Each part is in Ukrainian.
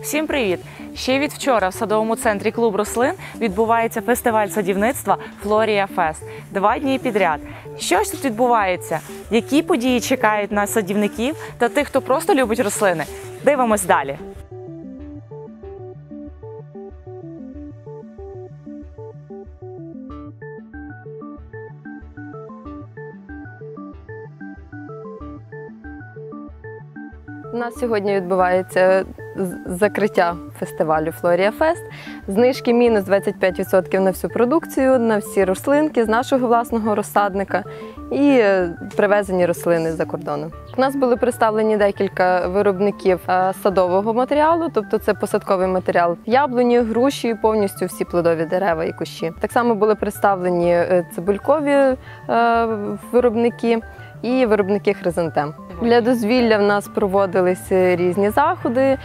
Всім привіт! Ще від вчора в садовому центрі клуб рослин відбувається фестиваль садівництва Флорія Фест. Два дні підряд. Що ж тут відбувається? Які події чекають на садівників та тих, хто просто любить рослини? Дивимось далі. У нас сьогодні відбувається закриття фестивалю Флорія Фест. Знижки мінус 25% на всю продукцію, на всі рослинки з нашого власного розсадника і е, привезені рослини з-за кордону. У нас були представлені декілька виробників е, садового матеріалу, тобто це посадковий матеріал яблуні, груші, повністю всі плодові дерева і кущі. Так само були представлені е, цибулькові виробники і виробники хризантем. Для дозвілля в нас проводилися різні заходи.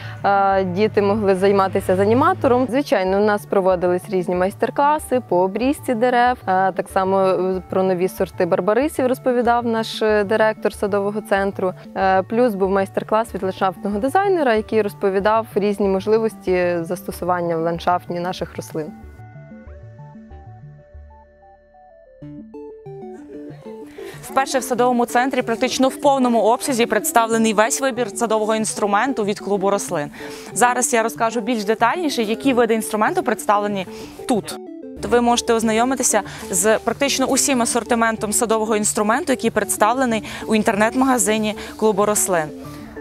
Діти могли займатися з аніматором. Звичайно, у нас проводились різні майстер-класи по обрізці дерев. Так само е, про нові сорти барбарисів розповідав наш е, директор садового центру. Е, Плюс був майстер-клас від ландшафтного дизайнера, який розповідав різні можливості застосування в ландшафтні наших рослин. Вперше в садовому центрі практично в повному обсязі представлений весь вибір садового інструменту від клубу рослин. Зараз я розкажу більш детальніше, які види інструменту представлені тут. Ви можете ознайомитися з практично усім асортиментом садового інструменту, який представлений у інтернет-магазині клубу рослин.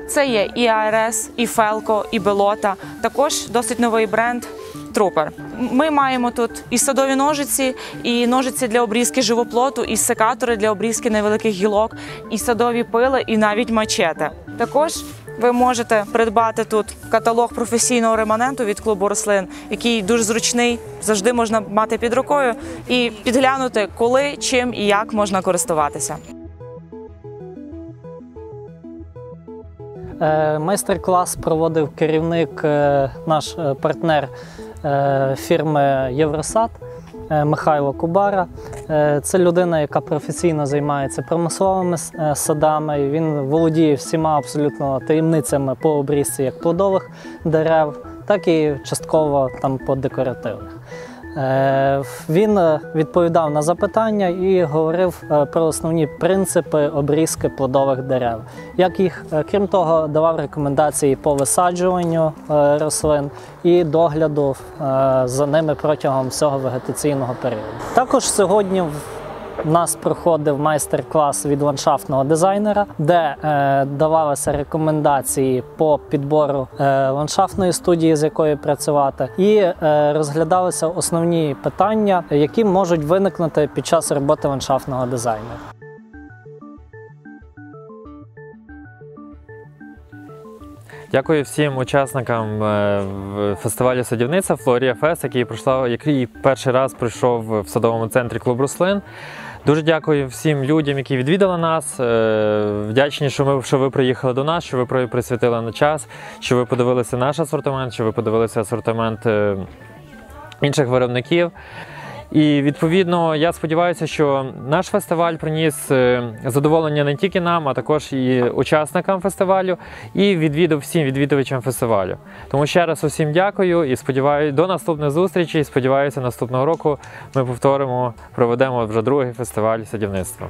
Це є і АРС, і Фелко, і Белота. Також досить новий бренд Трупер. Ми маємо тут і садові ножиці, і ножиці для обрізки живоплоту, і секатори для обрізки невеликих гілок, і садові пили, і навіть мачете. Також ви можете придбати тут каталог професійного реманенту від клубу рослин, який дуже зручний, завжди можна мати під рукою і підглянути, коли, чим і як можна користуватися. Е, Майстер-клас проводив керівник, е, наш е, партнер фірми Євросад е, Михайло Кубара. Е, Це людина, яка професійно займається промисловими е, садами. Він володіє всіма абсолютно таємницями по обрізці як плодових дерев, так і частково там по декоративних. Е, Він е, відповідав на запитання і говорив е, про основні принципи обрізки плодових дерев. Як їх, крім того, давав рекомендації по висаджуванню рослин і догляду за ними протягом всього вегетаційного періоду. Також сьогодні у нас проходив майстер-клас від ландшафтного дизайнера, де е, давалися рекомендації по підбору е, ландшафтної студії, з якою працювати, і е, розглядалися основні питання, які можуть виникнути під час роботи ландшафтного дизайнера. Дякую всім учасникам е, фестивалю садівництва Флорія Фест, який пройшла, який перший раз пройшов в садовому центрі клуб рослин. Дуже дякую всім людям, які відвідали нас. Е, Вдячні, що ми що ви приїхали до нас, що ви при- присвятили на час, що ви подивилися наш асортимент, що ви подивилися асортимент е, інших виробників. І відповідно я сподіваюся, що наш фестиваль приніс е, задоволення не тільки нам, а також і учасникам фестивалю, і відвідав всім відвідувачам фестивалю. Тому ще раз усім дякую і сподіваюся до наступних зустрічей. Сподіваюся, наступного року ми повторимо, проведемо вже другий фестиваль садівництва.